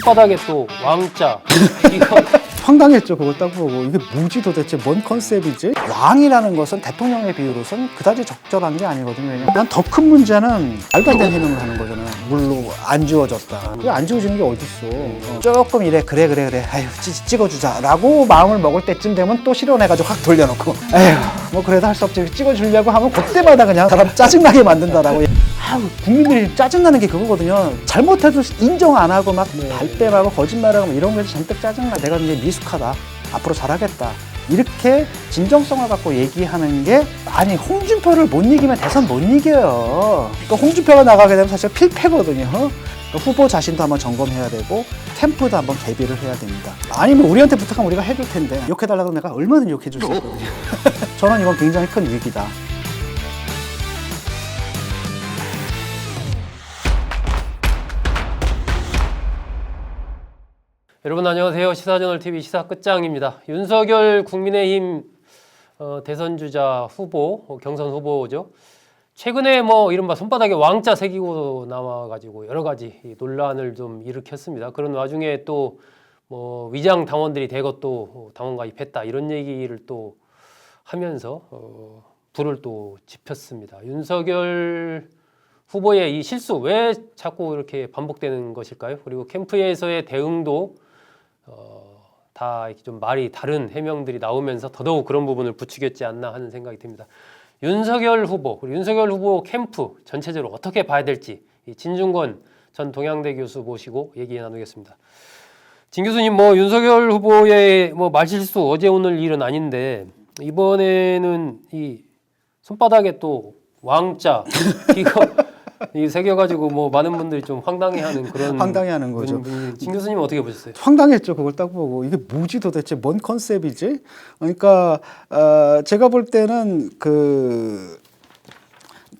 손바닥에 또 왕자. 황당했죠. 그걸 딱 보고. 이게 뭐지 도대체? 뭔 컨셉이지? 왕이라는 것은 대통령의 비유로선 그다지 적절한 게 아니거든요. 왜냐면 더큰 문제는 말도 안 되는 해명을 하는 거잖아요 물로 안 지워졌다. 그게 안 지워지는 게 어딨어. 어. 조금 이래 그래 그래 그래. 아유 찌, 찍어주자. 라고 마음을 먹을 때쯤 되면 또 실현해가지고 확 돌려놓고. 에휴 뭐 그래도 할 수 없지. 찍어주려고 하면 그때마다 그냥 사람 짜증나게 만든다라고. 아우 국민들이 짜증나는 게 그거거든요. 잘못해도 인정 안 하고 막 발뺌하고 거짓말하고 막 이런 게 잔뜩 짜증나. 내가 이제 미숙하다. 앞으로 잘하겠다 이렇게 진정성을 갖고 얘기하는 게 아니 홍준표를 못 이기면 대선 못 이겨요. 그러니까 홍준표가 나가게 되면 사실 필패거든요. 그러니까 후보 자신도 한번 점검해야 되고 캠프도 한번 개비를 해야 됩니다. 아니면 우리한테 부탁하면 우리가 해줄 텐데 욕해달라고 내가 얼마든지 욕해줄 수 있거든요. 저는 이건 굉장히 큰 위기다 여러분 안녕하세요. 시사저널 TV 시사 끝장입니다. 윤석열 국민의힘 어, 대선 주자 후보 어, 경선 후보죠. 최근에 뭐 이른바 손바닥에 왕자 새기고 나와가지고 여러 가지 이 논란을 좀 일으켰습니다. 그런 와중에 또 뭐 위장 당원들이 대거 또 어, 당원 가입했다 이런 얘기를 또 하면서 어, 불을 또 지폈습니다. 윤석열 후보의 이 실수 왜 자꾸 이렇게 반복되는 것일까요? 그리고 캠프에서의 대응도 어, 다 이렇게 좀 말이 다른 해명들이 나오면서 더더욱 그런 부분을 부추겼지 않나 하는 생각이 듭니다. 윤석열 후보 윤석열 후보 캠프 전체적으로 어떻게 봐야 될지 이 진중권 전 동양대 교수 모시고 얘기 나누겠습니다. 진 교수님 뭐 윤석열 후보의 뭐 말실수 어제 오늘 일은 아닌데 이번에는 이 손바닥에 또 왕자 이거 이 새겨 가지고 뭐 많은 분들이 좀 황당해하는 그런 황당해하는 거죠. 분- 진 교수님 어떻게 보셨어요? 황당했죠 그걸 딱 보고 이게 뭐지 도대체 뭔 컨셉이지 그러니까 어, 제가 볼 때는 그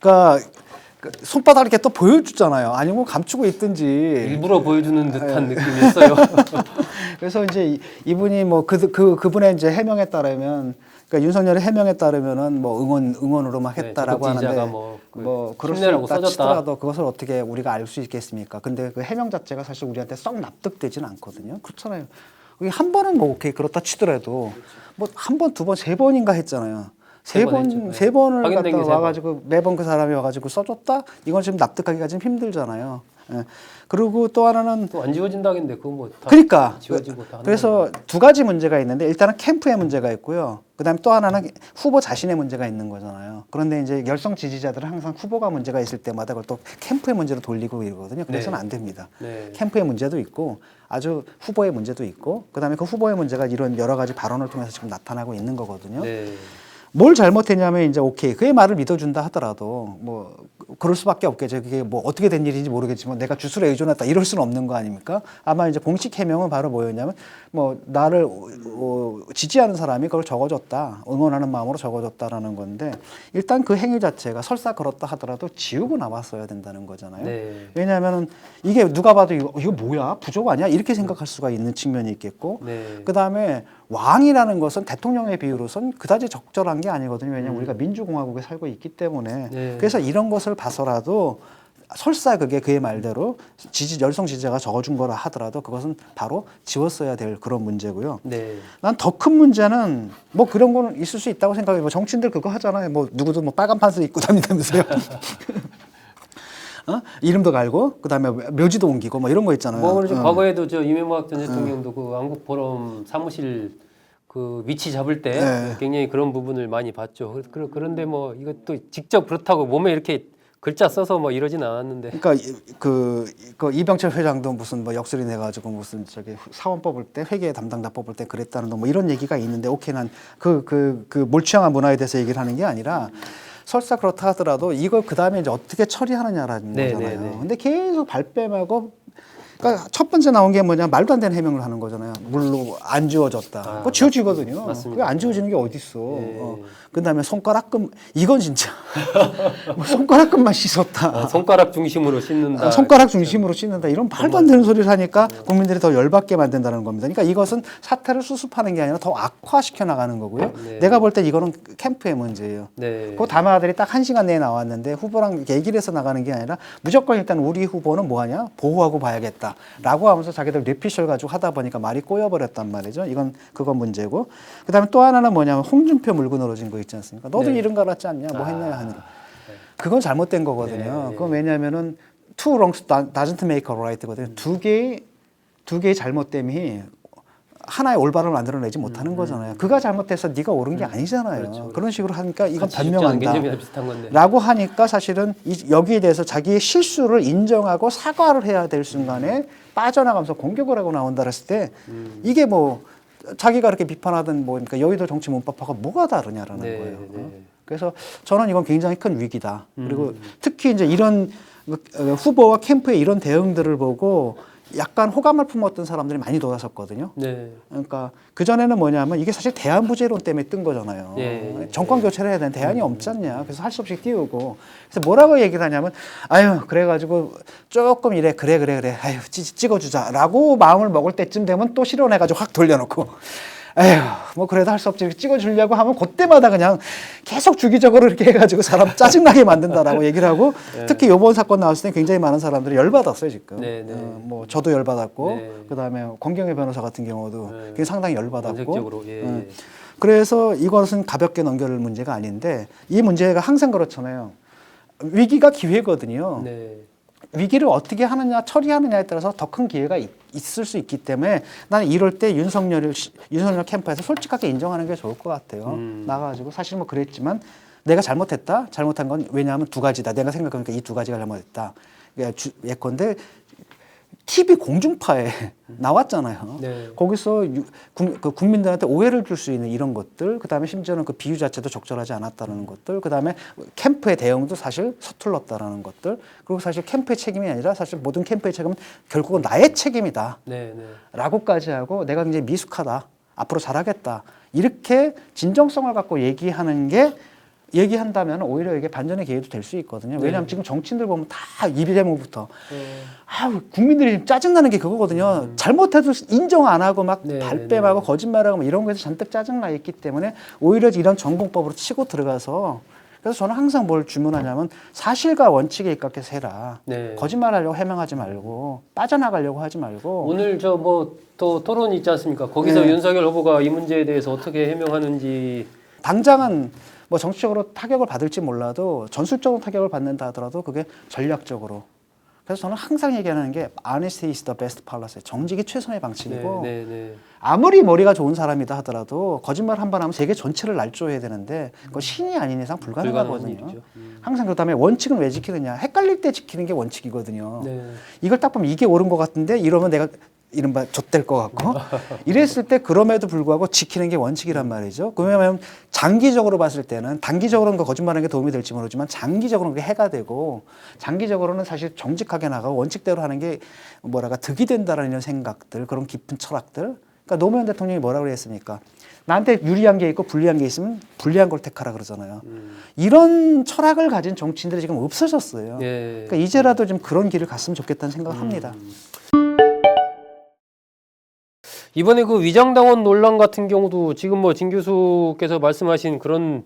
그러니까 그 손바닥 이렇게 또 보여주잖아요 아니면 감추고 있든지 일부러 보여주는 듯한 네. 느낌이었어요. 그래서 이제 이- 이분이 뭐 그 그 그분의 이제 해명에 따르면 그러니까 윤석열의 해명에 따르면은 뭐 응원 응원으로 막 네, 했다라고 지지자가 하는데 뭐 그 뭐 그럴 수 힘내라고 있다 써줬다. 치더라도 그것을 어떻게 우리가 알 수 있겠습니까? 근데 그 해명 자체가 사실 우리한테 썩 납득되지는 않거든요. 그렇잖아요. 한 번은 뭐 오케이 그렇다 치더라도 뭐 한 번, 두 번, 세 번인가 했잖아요. 세세 번. 세 네. 번을 갖다. 와가지고 매번 그 사람이 와가지고 써줬다? 이건 지금 납득하기가 좀 힘들잖아요. 예. 그리고 또 하나는 또 안 지워진다겠는데 그거 뭐다 그러니까 지워지고 다 그래서 두 가지 문제가 있는데 일단은 캠프의 문제가 있고요. 그다음에 또 하나는 후보 자신의 문제가 있는 거잖아요. 그런데 이제 열성 지지자들은 항상 후보가 문제가 있을 때마다 그걸 또 캠프의 문제로 돌리고 이러거든요. 그래서는 네. 안 됩니다. 네. 캠프의 문제도 있고 아주 후보의 문제도 있고 그다음에 그 후보의 문제가 이런 여러 가지 발언을 통해서 지금 나타나고 있는 거거든요. 네. 뭘 잘못했냐면 이제 오케이 그의 말을 믿어준다 하더라도 뭐 그럴 수밖에 없겠죠. 그게 뭐 어떻게 된 일인지 모르겠지만 내가 주술에 의존했다 이럴 수는 없는 거 아닙니까? 아마 이제 공식 해명은 바로 뭐였냐면 뭐 나를 어, 지지하는 사람이 그걸 적어줬다 응원하는 마음으로 적어줬다라는 건데 일단 그 행위 자체가 설사 그렇다 하더라도 지우고 나왔어야 된다는 거잖아요. 네. 왜냐하면은 이게 누가 봐도 이거, 이거 뭐야 부족 아니야 이렇게 생각할 수가 있는 측면이 있겠고 네. 그 다음에 왕이라는 것은 대통령의 비유로선 그다지 적절한 게 아니거든요. 왜냐하면 우리가 민주공화국에 살고 있기 때문에 음. 네. 그래서 이런 것을 봐서라도 설사 그게 그의 말대로 지지 열성 지지자가 적어준 거라 하더라도 그것은 바로 지웠어야 될 그런 문제고요. 네. 난 더 큰 문제는 뭐 그런 거는 있을 수 있다고 생각해요. 뭐 정치인들 그거 하잖아요. 뭐 누구도 뭐 빨간 판스 입고 다니다면서요. 어? 이름도 갈고 그다음에 묘지도 옮기고 뭐 이런 거 있잖아요. 뭐 그렇죠. 어. 과거에도 저 이명박 전 대통령도 그 한국 포럼 사무실 그 위치 잡을 때 네. 굉장히 그런 부분을 많이 봤죠. 그- 그런데 뭐 이것도 직접 그렇다고 몸에 이렇게 글자 써서 뭐 이러진 않았는데. 그러니까 이- 그, 그 이병철 회장도 무슨 뭐 역술이 내 가지고 무슨 저기 사원 뽑을 때 회계 담당자 뽑을 때 그랬다는 뭐 이런 얘기가 있는데 오케이 난 그 그 그 몰취형한 문화에 대해서 얘기를 하는 게 아니라 설사 그렇다 하더라도 이걸 그 다음에 이제 어떻게 처리하느냐라는 네, 거잖아요. 네, 네. 근데 계속 발뺌하고 그러니까 첫 번째 나온 게 뭐냐 말도 안 되는 해명을 하는 거잖아요. 물로 안 지워졌다. 아, 그거 지워지거든요. 맞습니다. 그게 안 지워지는 게 어디 있어? 네. 어. 그다음에 손가락금 이건 진짜 뭐 손가락금만 씻었다. 아, 손가락 중심으로 씻는다. 아, 손가락 중심으로 씻는다 이런 말도 안 되는 소리를 하니까 국민들이 더 열받게 만든다는 겁니다. 그러니까 이것은 사태를 수습하는 게 아니라 더 악화시켜 나가는 거고요. 네. 내가 볼 때 이거는 캠프의 문제예요. 네. 그 담화들이 딱 한 시간 내에 나왔는데 후보랑 얘기를 해서 나가는 게 아니라 무조건 일단 우리 후보는 뭐 하냐 보호하고 봐야겠다. 있다라고 하면서 자기들 뇌피셜 가지고 하다 보니까 말이 꼬여버렸단 말이죠. 이건 그건 문제고 그다음에 또 하나는 뭐냐면 홍준표 물고 늘어진 거 있지 않습니까? 너도 네. 이런 거 알았지 않냐? 뭐 했냐 아, 하는 그건 잘못된 거거든요. 네. 그건 왜냐하면은 two wrongs doesn't make a right거든요. 두 개의 두 개의 잘못됨이 하나의 올바름을 만들어내지 못하는 거잖아요. 그가 잘못해서 네가 옳은 게 아니잖아요. 음. 그렇죠. 그런 식으로 하니까 이건 같이 죽자는 변명한다. 개념이랑 비슷한 건데. 라고 하니까 사실은 이- 여기에 대해서 자기의 실수를 인정하고 사과를 해야 될 순간에 빠져나가면서 공격을 하고 나온다 그랬을 때 음. 이게 뭐 자기가 그렇게 비판하던 뭐 그러니까 여의도 정치 문법하고 뭐가 다르냐라는 네, 거예요. 네. 어? 그래서 저는 이건 굉장히 큰 위기다. 그리고 음. 특히 이제 이런 어, 후보와 캠프의 이런 대응들을 보고 약간 호감을 품었던 사람들이 많이 돌아섰거든요. 네. 그러니까 그 전에는 뭐냐면 이게 사실 대안 부재론 때문에 뜬 거잖아요. 예, 예, 정권 교체를 해야 되는 대안이 없지 않냐. 그래서 할 수 없이 띄우고 그래서 뭐라고 얘기를 하냐면 아유 그래가지고 조금 이래 그래 그래 그래 아유 찌, 찍어주자라고 마음을 먹을 때쯤 되면 또 실현해가지고 확 돌려놓고. 에휴, 뭐 그래도 할 수 없지. 찍어주려고 하면 그때마다 그냥 계속 주기적으로 이렇게 해가지고 사람 짜증나게 만든다라고 얘기를 하고 특히 요번 사건 나왔을 때 굉장히 많은 사람들이 열받았어요 지금. 네, 네. 어, 뭐 저도 열받았고 네. 그다음에 권경혜 변호사 같은 경우도 네. 상당히 열받았고 예. 음. 그래서 이것은 가볍게 넘겨올 문제가 아닌데 이 문제가 항상 그렇잖아요. 위기가 기회거든요. 네. 위기를 어떻게 하느냐 처리하느냐에 따라서 더 큰 기회가 있, 을수 있기 때문에 나는 이럴 때 윤석열을 시- 윤석열 캠프에서 솔직하게 인정하는 게 좋을 것 같아요. 음. 나가가지고 사실 뭐 그랬지만 내가 잘못했다. 잘못한 건 왜냐하면 두 가지다. 내가 생각하니까 이 두 가지가 잘못했다. 그러니까 주- 예컨대 TV 공중파에 나왔잖아요. 네. 거기서 유- 국, 그 국민들한테 오해를 줄 수 있는 이런 것들, 그 다음에 심지어는 그 비유 자체도 적절하지 않았다는 것들, 그 다음에 캠프의 대응도 사실 서툴렀다라는 것들, 그리고 사실 캠프의 책임이 아니라 사실 모든 캠프의 책임은 결국은 나의 책임이다. 네, 네. 라고까지 하고 내가 굉장히 미숙하다. 앞으로 잘하겠다. 이렇게 진정성을 갖고 얘기하는 게 얘기한다면 오히려 이게 반전의 기회도 될 수 있거든요. 왜냐하면 지금 정치인들 보면 다 입대문부터 아 국민들이 지금 짜증나는 게 그거거든요. 잘못해도 인정 안 하고 막 네, 발뺌하고 거짓말하고 막 이런 거에서 잔뜩 짜증나 있기 때문에 오히려 이런 전공법으로 치고 들어가서 그래서 저는 항상 뭘 주문하냐면 사실과 원칙에 입각해서 해라. 네. 거짓말하려고 해명하지 말고 빠져나가려고 하지 말고 오늘 저 뭐 또 토론 있지 않습니까? 거기서 네. 윤석열 후보가 이 문제에 대해서 어떻게 해명하는지 당장은 뭐 정치적으로 타격을 받을지 몰라도 전술적으로 타격을 받는다 하더라도 그게 전략적으로. 그래서 저는 항상 얘기하는 게 honesty is the best policy. 정직이 최선의 방침이고 네, 네, 네. 아무리 머리가 좋은 사람이다 하더라도 거짓말 한 번 하면 세계 전체를 날조해야 되는데 그건 신이 아닌 이상 불가능하거든요. 음. 항상 그다음에 원칙은 왜 지키느냐? 헷갈릴 때 지키는 게 원칙이거든요. 네. 이걸 딱 보면 이게 옳은 것 같은데 이러면 내가 이른바 좆될 것 같고 이랬을 때 그럼에도 불구하고 지키는 게 원칙이란 말이죠. 그러면 장기적으로 봤을 때는 단기적으로는 그 거짓말하는 게 도움이 될지 모르지만 장기적으로는 그게 해가 되고 장기적으로는 사실 정직하게 나가고 원칙대로 하는 게 뭐랄까 득이 된다라는 이런 생각들 그런 깊은 철학들 그러니까 노무현 대통령이 뭐라고 그랬습니까? 나한테 유리한 게 있고 불리한 게 있으면 불리한 걸 택하라 그러잖아요. 이런 철학을 가진 정치인들이 지금 없어졌어요. 네. 그러니까 이제라도 좀 그런 길을 갔으면 좋겠다는 생각을 합니다. 이번에 그 위장당원 논란 같은 경우도 지금 뭐 진 교수께서 말씀하신 그런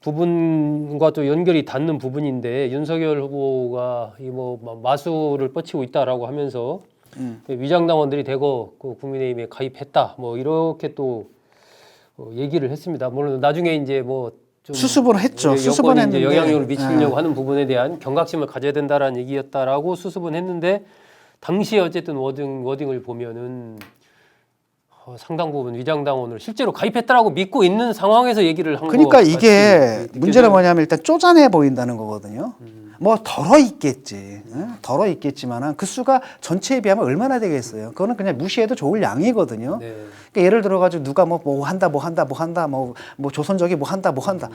부분과 또 연결이 닿는 부분인데 윤석열 후보가 이 뭐 마수를 뻗치고 있다라고 하면서 음. 위장당원들이 대거 그 국민의힘에 가입했다 뭐 이렇게 또 어, 얘기를 했습니다. 물론 나중에 이제 뭐좀 수습은 했죠. 수습은 여건이 이제 했는데. 영향력을 미치려고 네. 하는 부분에 대한 경각심을 가져야 된다라는 얘기였다라고 수습은 했는데 당시 어쨌든 워딩 워딩을 보면은 어, 상당 부분 위장당원을 실제로 가입했다라고 믿고 있는 상황에서 얘기를 한 그러니까 것 이게 문제는. 뭐냐면 일단 쪼잔해 보인다는 거거든요. 음. 뭐 덜어 있겠지, 응? 덜어 있겠지만은 그 수가 전체에 비하면 얼마나 되겠어요? 그거는 그냥 무시해도 좋을 양이거든요. 네. 그러니까 예를 들어가지고 누가 뭐 뭐 한다, 뭐 한다, 뭐 한다, 뭐 뭐 조선족이 뭐 한다, 뭐 한다.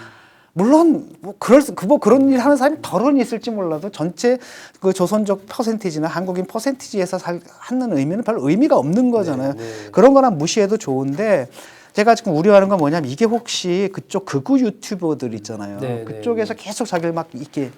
물론 뭐 그럴 수- 그뭐 그런 일 하는 사람이 덜은 있을지 몰라도 전체 그 조선족 퍼센티지나 한국인 퍼센티지에서 살, 하는 의미는 별 의미가 없는 거잖아요. 네, 네. 그런 거는 무시해도 좋은데 제가 지금 우려하는 건 뭐냐면 이게 혹시 그쪽 극우 유튜버들 있잖아요. 네, 네, 그쪽에서 계속 자기를 막 이렇게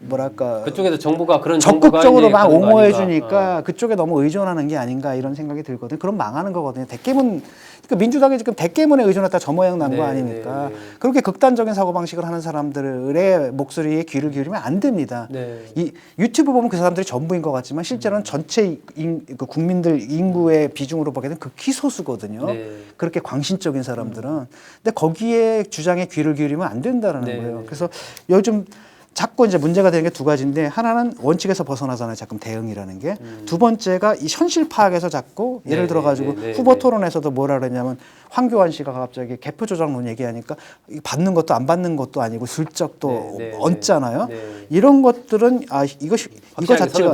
뭐랄까 그쪽에서 정부가 그런 적극적으로 막 옹호해. 주니까 그쪽에 너무 의존하는 게 아닌가 이런 생각이 들거든요. 그럼 망하는 거거든요. 대깨문 그러니까 민주당이 지금 대깨문에 의존했다 저 모양 난거 네, 아닙니까? 네, 네. 그렇게 극단적인 사고 방식을 하는 사람들의 목소리에 귀를 기울이면 안 됩니다. 네. 이 유튜브 보면 그 사람들이 전부인 것 같지만 실제로는 전체 인, 그 국민들 인구의 비중으로 보게 되면 극히 소수거든요. 네. 그렇게 광신적인 사람들은. 근데 거기에 주장에 귀를 기울이면 안 된다는 네, 거예요. 네. 그래서 요즘 자꾸 이제 문제가 되는 게 두 가지인데 하나는 원칙에서 벗어나잖아요. 자꾸 대응이라는 게. 두 번째가 이 현실 파악에서 자꾸 예를 음. 네, 들어 가지고 네, 네, 후보 네. 토론에서도 뭐라 그랬냐면 황교안 씨가 갑자기 개표 조작론 얘기하니까 이 받는 것도 안 받는 것도 아니고 슬쩍 또 네, 네, 얹잖아요. 네. 이런 것들은 아 이거 시- 이거 자체가.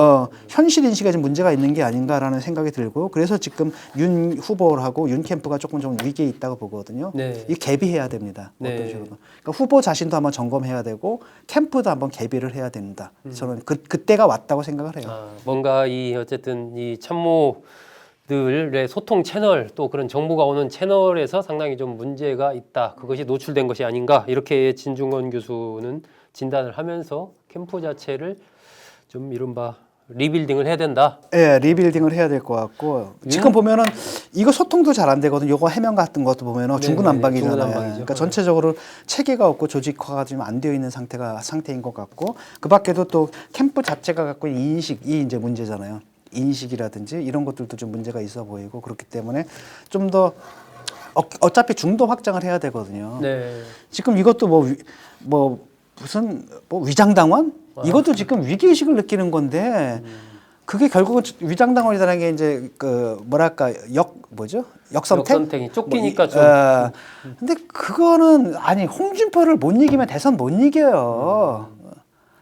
어, 현실 인식에 좀 문제가 있는 게 아닌가라는 생각이 들고 그래서 지금 윤 후보하고 윤 캠프가 조금 좀 위기에 있다고 보거든요. 네. 이 개비해야 됩니다. 네. 어떤 식으로. 그러니까 후보 자신도 한번 점검해야 되고 캠프도 한번 개비를 해야 된다. 저는 그 그때가 왔다고 생각을 해요. 음. 아, 뭔가 이 어쨌든 이 참모 들의 소통 채널 또 그런 정보가 오는 채널에서 상당히 좀 문제가 있다. 그것이 노출된 것이 아닌가 이렇게 진중권 교수는 진단을 하면서 캠프 자체를 좀 이른바 리빌딩을 해야 된다. 예, 리빌딩을 해야 될 것 같고 예? 지금 보면은 이거 소통도 잘 안 되거든. 요거 해명 같은 것도 보면은 네, 중구난방이잖아요. 네, 중구난방이죠. 그러니까 전체적으로 체계가 없고 조직화가 좀안 되어 있는 상태가 상태인 것 같고 그 밖에도 또 캠프 자체가 갖고 있는 인식이 이제 문제잖아요. 인식이라든지 이런 것들도 좀 문제가 있어 보이고 그렇기 때문에 좀더 어, 어차피 중도 확장을 해야 되거든요. 네. 지금 이것도 뭐, 위, 뭐 무슨 뭐 위장당원? 이것도 지금 위기의식을 느끼는 건데 그게 결국은 위장당원이라는 게 이제 그 뭐랄까 역 뭐죠? 역선택? 역선택이 쫓기니까 뭐 이- 좀 어, 근데 그거는 아니 홍준표를 못 이기면 대선 못 이겨요.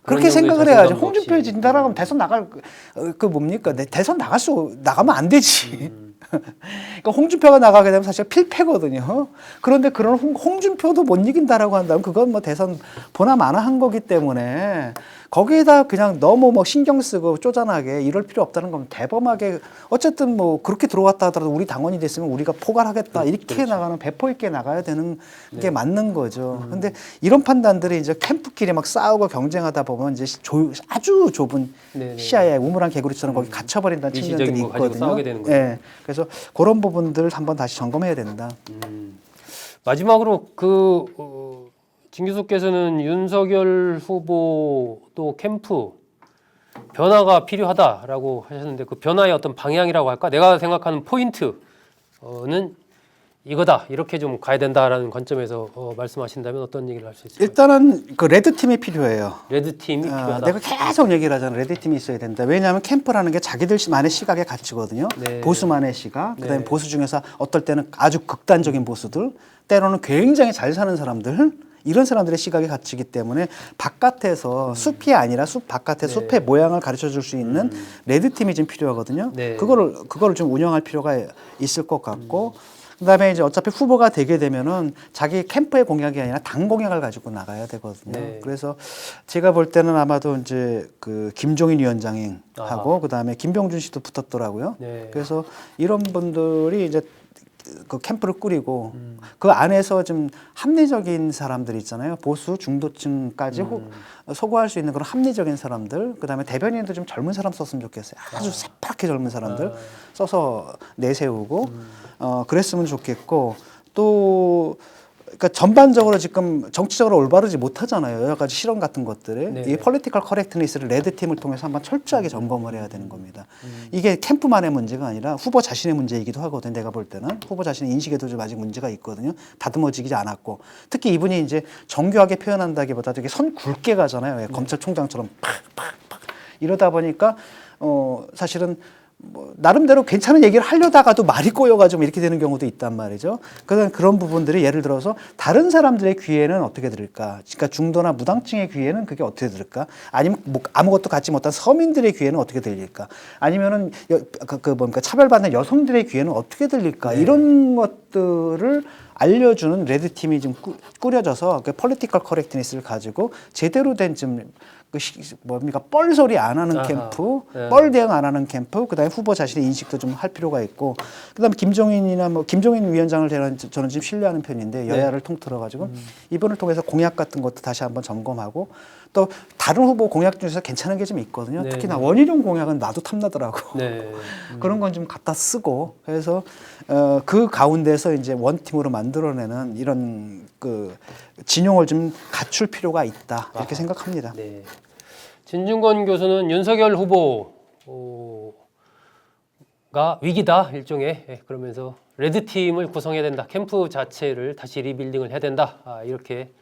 그렇게 생각을 해야지. 홍준표. 진다라고 하면 대선 나갈 그- 어, 그 뭡니까? 내 대선 나갈 수 나가면 안 되지. 그러니까 홍준표가 나가게 되면 사실 필패거든요. 그런데 그런 홍, 홍준표도 못 이긴다라고 한다면 그건 뭐 대선 보나 마나 한 거기 때문에 거기에다 그냥 너무 뭐 신경 쓰고 쪼잔하게 이럴 필요 없다는 건 대범하게 어쨌든 뭐 그렇게 들어왔다 하더라도 우리 당원이 됐으면 우리가 포괄하겠다 이렇게 나가는 배포 있게 나가야 되는 게 맞는 거죠. 근데 이런 판단들이 이제 캠프끼리 막 싸우고 경쟁하다 보면 이제 조, 아주 좁은 네네. 시야에 우물한 개구리처럼 거기 갇혀버린다는 일시적인 측면들이 있거든요. 예. 그래서 그런 부분들을 한번 다시 점검해야 된다. 마지막으로 그 어, 진 교수께서는 윤석열 후보 또 캠프 변화가 필요하다라고 하셨는데 그 변화의 어떤 방향이라고 할까? 내가 생각하는 포인트는 이거다 이렇게 좀 가야 된다라는 관점에서 어, 말씀하신다면 어떤 얘기를 할 수 있을까요? 일단은 그 레드 팀이 필요해요. 레드 팀이 아, 필요하다. 내가 계속 얘기를 하잖아. 레드 팀이 있어야 된다. 왜냐하면 캠프라는 게 자기들만의 시각의 가치거든요. 네. 보수만의 시각. 그다음에 네. 보수 중에서 어떨 때는 아주 극단적인 보수들, 때로는 굉장히 잘 사는 사람들. 이런 사람들의 시각의 가치이기 때문에 바깥에서 숲이 아니라 숲 바깥의 네. 숲의 모양을 가르쳐 줄 수 있는 레드 팀이 좀 필요하거든요. 네. 그거를 그거를 좀 운영할 필요가 있을 것 같고 그다음에 이제 어차피 후보가 되게 되면은 자기 캠프의 공약이 아니라 당 공약을 가지고 나가야 되거든요. 네. 그래서 제가 볼 때는 아마도 이제 그 김종인 위원장하고. 그다음에 김병준 씨도 붙었더라고요. 네. 그래서 이런 분들이 이제 그 캠프를 꾸리고 음. 그 안에서 좀 합리적인 사람들 있잖아요. 보수 중도층까지 호- 음. 소구할 수 있는 그런 합리적인 사람들. 그다음에 대변인도 좀 젊은 사람 썼으면 좋겠어요. 아주 새파랗게 젊은 사람들 아. 써서 내세우고 음. 어 그랬으면 좋겠고 또 그러니까 전반적으로 지금 정치적으로 올바르지 못하잖아요. 여러 가지 실험 같은 것들을 네. 이 폴리티컬 커렉트니스를 레드 팀을 통해서 한번 철저하게 점검을 해야 되는 겁니다. 음. 이게 캠프만의 문제가 아니라 후보 자신의 문제이기도 하거든요. 내가 볼 때는 후보 자신의 인식에도 좀 아직 문제가 있거든요. 다듬어지지 않았고 특히 이분이 이제 정교하게 표현한다기보다 되게 선 굵게 가잖아요. 예, 검찰총장처럼 팍팍팍 이러다 보니까 어 사실은 뭐 나름대로 괜찮은 얘기를 하려다가도 말이 꼬여가지고 이렇게 되는 경우도 있단 말이죠. 그런 그런 부분들이 예를 들어서 다른 사람들의 귀에는 어떻게 들을까? 그러니까 중도나 무당층의 귀에는 그게 어떻게 들을까? 아니면 뭐 아무것도 갖지 못한 서민들의 귀에는 어떻게 들릴까? 아니면은 여, 그, 그 뭡니까 차별받는 여성들의 귀에는 어떻게 들릴까? 이런 것들을 알려주는 레드 팀이 좀 꾸, 꾸려져서 그 폴리티컬 커렉트니스를 가지고 제대로 된좀 그 시- 뭡니까 뻘 소리 안 하는 아하. 캠프, 네. 뻘 대응 안 하는 캠프, 그다음에 후보 자신의 인식도 좀 할 필요가 있고, 그다음에 김종인이나 뭐 김종인 위원장을 저는, 저는 지금 신뢰하는 편인데 여야를 통틀어 가지고 이번을 통해서 공약 같은 것도 다시 한번 점검하고 또 다른 후보 공약 중에서 괜찮은 게 좀 있거든요. 네. 특히나 원희룡 공약은 나도 탐나더라고. 네. 그런 건 좀 갖다 쓰고 그래서 어, 그 가운데서 이제 원팀으로 만들어내는 이런 그 진용을 좀 갖출 필요가 있다 이렇게 생각합니다. 네. 진중권 교수는 윤석열 후보가 위기다 일종의 예, 그러면서 레드 팀을 구성해야 된다. 캠프 자체를 다시 리빌딩을 해야 된다. 아, 이렇게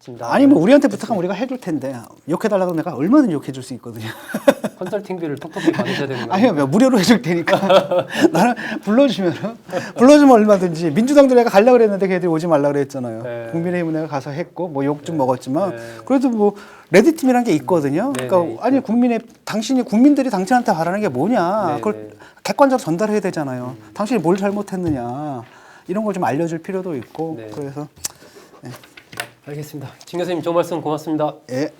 진다. 아니 뭐 우리한테 부탁하면 우리가 해줄 텐데 욕해달라고 내가 얼마든지 욕해줄 수 있거든요. 컨설팅비를 톡톡히 받으셔야 되는 거예요. 아니요, 뭐 무료로 해줄 테니까 나는 불러주면 불러주면 얼마든지 민주당도 내가 가려 그랬는데 걔들이 오지 말라 그랬잖아요. 네. 국민의힘은 내가 가서 했고 뭐 욕 좀 먹었지만 네. 그래도 뭐 레드 팀이라는 게 있거든요. 네, 그러니까 네, 아니 국민의 당신이 국민들이 당신한테 바라는 게 뭐냐 네, 그걸 네. 음. 객관적으로 전달해야 되잖아요. 당신이 뭘 잘못했느냐 이런 걸 좀 알려줄 필요도 있고 네. 그래서 알겠습니다. 진 교수님 좋은 말씀 고맙습니다. 예.